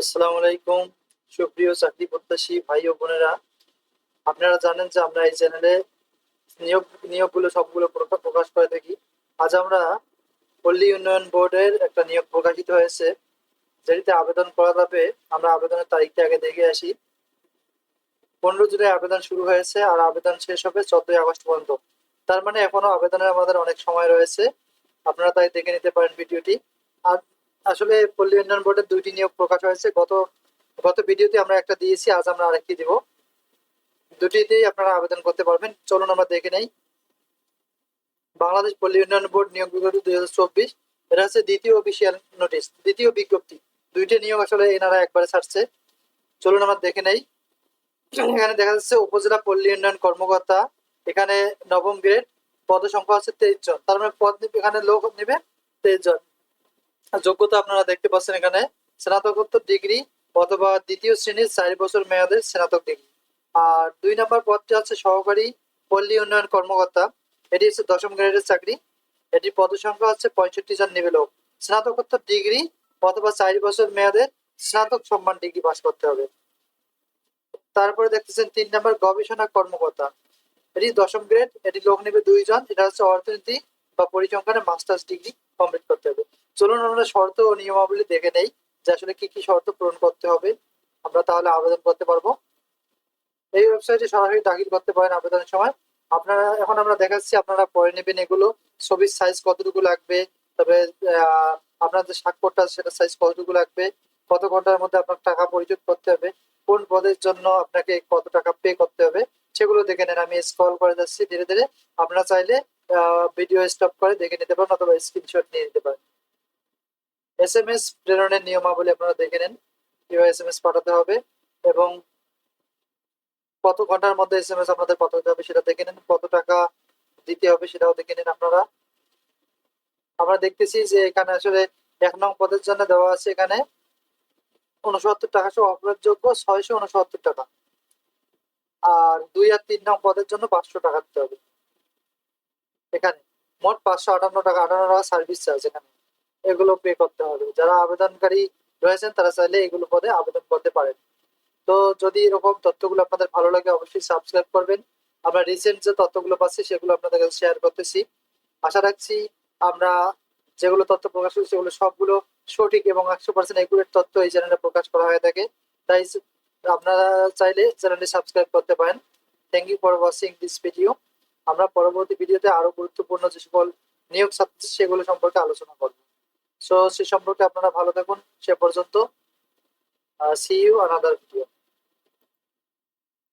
আসসালামু আলাইকুম। সুপ্রিয় চাকরি প্রত্যাশী ভাই ও বোনেরা, আপনারা জানেন যে আমরা এই চ্যানেলে নিয়োগ, নিয়োগগুলো সবগুলো প্রকাশ করে থাকি। আজ আমরা পল্লী উন্নয়ন বোর্ডের একটা নিয়োগ প্রকাশিত হয়েছে, যেটিতে আবেদন করা যাবে। আমরা আবেদনের তারিখটা আগে দেখে আসি। পনেরো জুলাই আবেদন শুরু হয়েছে আর আবেদন শেষ হবে চোদ্দই আগস্ট পর্যন্ত। তার মানে এখনও আবেদনের আমাদের অনেক সময় রয়েছে। আপনারা তাই দেখে নিতে পারেন ভিডিওটি। আর আসলে পল্লী উন্নয়ন বোর্ডের দুইটি নিয়োগ প্রকাশ হয়েছে। গত গত ভিডিওতে আমরা একটা দিয়েছি, আজ আমরা আরেকটি দিব। দুটিতেই আপনারা আবেদন করতে পারবেন। চলুন আমরা দেখে নেই। বাংলাদেশ পল্লী উন্নয়ন বোর্ড নিয়োগ বিজ্ঞপ্তি দুই হাজার চব্বিশ। এটা হচ্ছে দ্বিতীয় অফিসিয়াল নোটিশ দ্বিতীয় বিজ্ঞপ্তি। দুইটি নিয়োগ আসলে এনারা একবারে ছাড়ছে। চলুন আমরা দেখে নেই। এখানে দেখা যাচ্ছে উপজেলা পল্লী উন্নয়ন কর্মকর্তা, এখানে নবম গ্রেড পদ সংখ্যা আছে তেইশ জন। তার মানে পদ এখানে লোক নেবে তেইশ জন। যোগ্যতা আপনারা দেখতে পাচ্ছেন এখানে, স্নাতকোত্তর ডিগ্রি অথবা দ্বিতীয় শ্রেণির চার বছর মেয়াদের স্নাতক ডিগ্রি আর দুই নম্বর পদটি হচ্ছে সহকারী পল্লী উন্নয়ন কর্মকর্তা। এটি হচ্ছে দশম গ্রেডের চাকরি। এটির পদ সংখ্যা হচ্ছে পঁয়ষট্টি জন নেবে লোক স্নাতকোত্তর ডিগ্রি অথবা চার বছর মেয়াদের স্নাতক সম্মান ডিগ্রি পাস করতে হবে। তারপরে দেখতেছেন তিন নম্বর গবেষণা কর্মকর্তা। এটি দশম গ্রেড এটি লোক নেবে দুইজন এটা হচ্ছে অর্থনীতি বা পরিসংখ্যানে মাস্টার্স ডিগ্রি কমপ্লিট করতে হবে। চলুন আমরা শর্ত ও নিয়মাবলী দেখে নেই যে আসলে কি কি শর্ত পূরণ করতে হবে। আমরা তাহলে আবেদন করতে পারব। এই ওয়েবসাইটে সরাসরি দাখিল করতে পারেন আবেদনের সময়। আপনারা, এখন আমরা দেখাচ্ছি আপনারা পরে নেবেন এগুলো। ছবির সাইজ কতটুকু লাগবে? তবে আপনার যে স্বাক্ষরটা সেটা সাইজ কতটুকু লাগবে? কত ঘণ্টার মধ্যে আপনার টাকা পরিশোধ করতে হবে? কোন পদের জন্য আপনাকে কত টাকা পে করতে হবে? সেগুলো দেখে নেন। আমি স্ক্রল করে যাচ্ছি ধীরে ধীরে। আপনারা চাইলে ভিডিও স্টপ করে দেখে নিতে পারেন অথবা স্ক্রিনশট নিয়ে নিতে পারেন। এস এম এস প্রেরণের নিয়মাবলী আপনারা দেখে নেন, কীভাবে এস এম এস পাঠাতে হবে এবং কত ঘণ্টার মধ্যে এস এম এস আপনাদের পাঠাতে হবে সেটা দেখে নেন, কত টাকা দিতে হবে সেটাও দেখে নিন আপনারা। আমরা দেখতেছি যে এখানে আসলে এক নং পদের জন্য দেওয়া আছে এখানে উনসত্তর টাকা সহ অপরাধযোগ্য ছয়শো উনসত্তর টাকা। আর দুই আর তিন নং পদের জন্য পাঁচশো টাকা দিতে হবে। এখানে মোট পাঁচশো আটান্ন টাকা আটান্ন টাকা সার্ভিস চার্জ এখানে। এগুলো পে করতে হবে। যারা আবেদনকারী রয়েছেন, তারা চাইলে এগুলো পদে আবেদন করতে পারেন। তো যদি এরকম তথ্যগুলো আপনাদের ভালো লাগে, অবশ্যই সাবস্ক্রাইব করবেন। আমরা রিসেন্ট যে তথ্যগুলো পাচ্ছি, সেগুলো আপনাদের কাছে শেয়ার করতেছি। আশা রাখছি আমরা যেগুলো তথ্য প্রকাশ করছি, সেগুলো সবগুলো সঠিক এবং একশো পার্সেন্ট একুরেট তথ্য এই চ্যানেলে প্রকাশ করা হয়ে থাকে। তাই আপনারা চাইলে চ্যানেলটি সাবস্ক্রাইব করতে পারেন। Thank you for watching this video আমরা পরবর্তী ভিডিওতে আরও গুরুত্বপূর্ণ যে সকল নিয়োগ ছাত্রী সেগুলো সম্পর্কে আলোচনা করব। সো সে সম্পর্কে আপনারা ভালো থাকুন। সে পর্যন্ত সি ইউ আনাদার ভিডিও